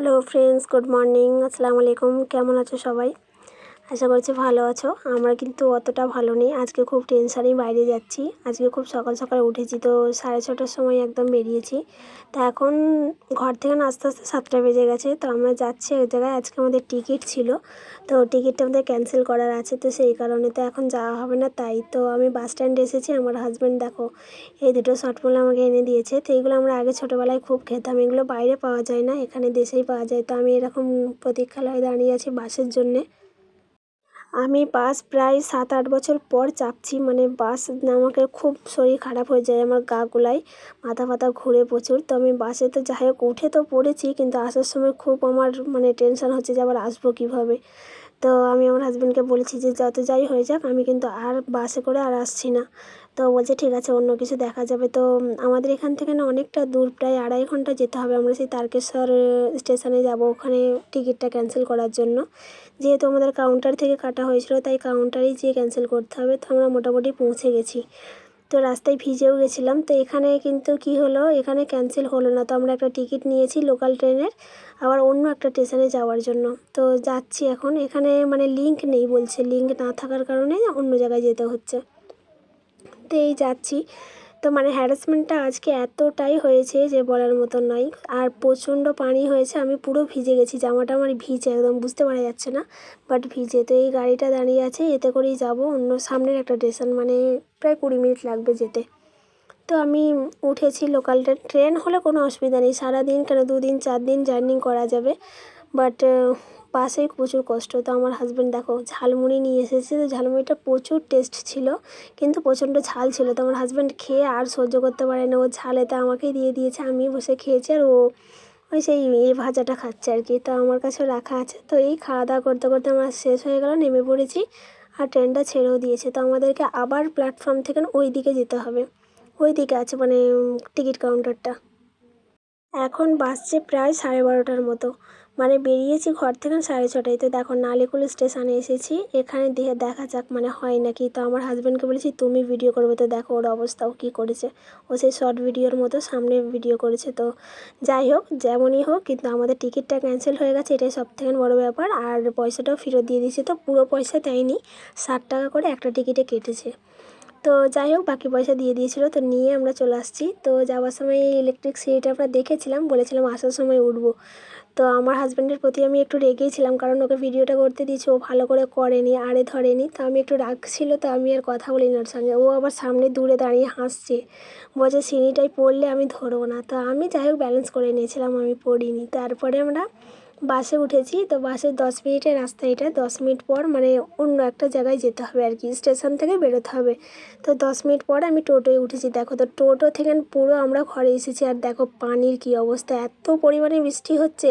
Hello friends good morning আসসালামু আলাইকুম কেমন আছো সবাই? আশা করছি ভালো আছো। আমরা কিন্তু অতটা ভালো নেই। আজকে খুব টেনশানেই বাইরে যাচ্ছি। আজকে খুব সকাল সকাল উঠেছি তো সাড়ে ছটার সময় একদম বেরিয়েছি। তা এখন ঘর থেকে আস্তে আস্তে সাতটা বেজে গেছে। তো আমরা যাচ্ছি এক জায়গায়। আজকে আমাদের টিকিট ছিল। তো টিকিটটা আমাদের ক্যান্সেল করার আছে। তো সেই কারণে তো এখন যাওয়া হবে না। তাই তো আমি বাস স্ট্যান্ডে এসেছি। আমার হাজব্যান্ড দেখো, এই দুটো শর্টমূল আমাকে এনে দিয়েছে। তো এইগুলো আমরা আগে ছোটোবেলায় খুব খেতাম। এগুলো বাইরে পাওয়া যায় না। এখানে দেশেই পাওয়া যায়। তো আমি এরকম প্রতীক্ষালয়ে দাঁড়িয়ে আছি বাসের জন্যে। আমি বাস প্রায় সাত আট বছর পর চাপছি মানে বাস আমাকে খুব শরীর খারাপ হয়ে যায়, আমার গা গোলায়, মাথা ফাথা ঘুরে প্রচুর। তো আমি বাসে তো যাই হোক, উঠে তো পড়েছি, কিন্তু আসার সময় খুব আমার মানে টেনশান হচ্ছে যে আবার আসব কীভাবে? তো আমি আমার হাজব্যান্ডকে বলেছি যে, যত যাই হয়ে যাক, আমি কিন্তু আর বাসে করে আর আসছি না। তো বলছে, ঠিক আছে, অন্য কিছু দেখা যাবে। তো আমাদের এখান থেকে না অনেকটা দূর, প্রায় আড়াই ঘণ্টা যেতে হবে। আমরা সেই তারকেশ্বর স্টেশনে যাব ওখানে টিকিটটা ক্যান্সেল করার জন্য। যেহেতু আমাদের কাউন্টার থেকে কাটা হয়েছিল, তাই কাউন্টারেই যেয়ে ক্যান্সেল করতে হবে। তো আমরা মোটামুটি পৌঁছে গেছি। তো রাস্তায় ভিজেও গেছিলাম। তো এখানে কিন্তু কি হলো? এখানে ক্যান্সেল হলো না। তো আমরা একটা টিকিট নিয়েছি লোকাল ট্রেনের আবার অন্য একটা স্টেশনে যাওয়ার জন্য। তো যাচ্ছি এখন। এখানে মানে লিঙ্ক নেই বলছে। লিঙ্ক না থাকার কারণে অন্য জায়গায় যেতে হচ্ছে। তো এই যাচ্ছি। তো মানে হ্যারাসমেন্টটা আজকে এতটাই হয়েছে যে বলার মতো নয়। আর প্রচণ্ড পানি হয়েছে, আমি পুরো ভিজে গেছি, জামাটা আমার ভিজে, একদম বুঝতে পারা যাচ্ছে না। বাট ভিজে, তো এই গাড়িটা দাঁড়িয়ে আছে, এতে করেই যাব। অন্য সামনের একটা স্টেশন মানে প্রায় কুড়ি মিনিট লাগবে যেতে। তো আমি উঠেছি লোকাল ট্রেন ট্রেন হলে কোনো অসুবিধা নেই। সারাদিন কেন, দুদিন চার দিন জার্নি করা যাবে। বাট বাসে প্রচুর কষ্ট তো আমার হাজব্যান্ড দেখো ঝালমুড়ি নিয়ে এসেছে, তো ঝালমুড়িটা প্রচুর টেস্ট ছিল, কিন্তু প্রচণ্ড ঝাল ছিল। তো আমার হাজব্যান্ড খেয়ে আর সহ্য করতে পারে না। ও ঝালেতে আমাকেই দিয়ে দিয়েছে, আমি বসে খেয়েছি আর ও ওই সেই এই ভাজাটা খাচ্ছে আর কি। তো আমার কাছেও রাখা আছে। তো এই খাওয়া দাওয়া করতে করতে আমার শেষ হয়ে গেল, নেমে পড়েছি আর ট্রেনটা ছেড়েও দিয়েছে। তো আমাদেরকে আবার প্ল্যাটফর্ম থেকে ওই দিকে যেতে হবে। ওই দিকে আছে মানে টিকিট কাউন্টারটা এখন বাসছে প্রায় সাড়ে বারোটার মতো। মানে বেরিয়েছি ঘর থেকে সাড়ে ছটায়। তো দেখো নালিকুল স্টেশনে এসেছি। এখানে দিয়ে দেখা যাক মানে হয় নাকি। তো আমার হাজব্যান্ডকে বলেছি, তুমি ভিডিও করবে। তো দেখো ওর অবস্থাও কী করেছে। ও সেই শর্ট ভিডিওর মতো সামনে ভিডিও করেছে। তো যাই হোক, যেমনই হোক, কিন্তু আমাদের টিকিটটা ক্যান্সেল হয়ে গেছে। এটাই সব থেকে বড়ো ব্যাপার। আর পয়সাটাও ফেরত দিয়ে দিয়েছে। তো পুরো পয়সা দেয়নি। ষাট টাকা করে একটা টিকিটে কেটেছে। তো যাই হোক, বাকি পয়সা দিয়ে দিয়েছিল। তো নিয়ে আমরা চলে আসছি। তো যাওয়ার সময় ইলেকট্রিক সিট আমরা দেখেছিলাম। বলেছিলাম, আসার সময় উঠবো। তো আমার হাজব্যান্ডের প্রতি আমি একটু রেগেছিলাম কারণ ওকে ভিডিওটা করতে দিয়েছি, ও ভালো করে করেনি আরে ধরেনি। তো আমি একটু রাগ ছিল, তো আমি আর কথা বলিনি ওর সঙ্গে। ও আবার সামনে দূরে দাঁড়িয়ে হাসছে। বলছে সিঁড়িটাই পড়লে আমি ধরবো না। তো আমি যাই হোক ব্যালেন্স করে নিয়েছিলাম, আমি পড়িনি। তারপরে আমরা বাসে উঠেছি, তো বাসে দশ মিনিটের রাস্তা এটা। দশ মিনিট পর মানে অন্য একটা জায়গায় যেতে হবে আর কি, স্টেশন থেকে বেরোতে হবে। তো দশ মিনিট পর আমি টোটোয় উঠেছি। দেখো তো টোটো থেকে পুরো আমরা ঘরে এসেছি আর দেখো পানির কি অবস্থা, এত পরিমাণে বৃষ্টি হচ্ছে।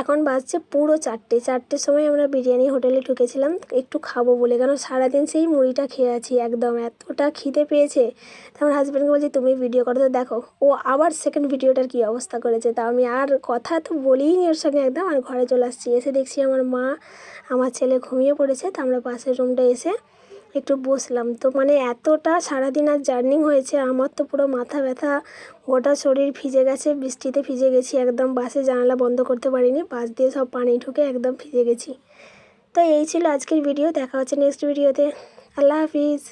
এখন বাজছে পুরো চারটে। চারটের সময় আমরা বিরিয়ানি হোটেলে ঢুকেছিলাম, একটু খাব বলে। কারণ সারাদিন সেই মুড়িটা খেয়ে আছি একদম, এতটা খিদে পেয়েছে। তো আমার হাজব্যান্ডকে বলছি, তুমি ভিডিও করো। তো দেখো, ও আবার সেকেন্ড ভিডিওটার কী অবস্থা করেছে। তা আমি আর কথা তো বলিনি ওর সঙ্গে একদম। আর ঘরে চলে আসছি। এসে দেখছি আমার মা, আমার ছেলে ঘুমিয়ে পড়েছে, তো আমরা পাশের রুমটা এসে একটু বসলাম। তো মানে এতটা সারাদিন আর জার্নি হয়েছে, আমার তো পুরো মাথা ব্যথা, গোটা শরীর ভিজে গেছে, বৃষ্টিতে ভিজে গেছি, একদম বাসে জানালা বন্ধ করতে পারিনি বাস দিয়ে সব পানি ঢুকে একদম ভিজে গেছি। তো এই ছিল আজকের ভিডিও দেখা হচ্ছে নেক্সট ভিডিওতে আল্লাহ হাফিজ।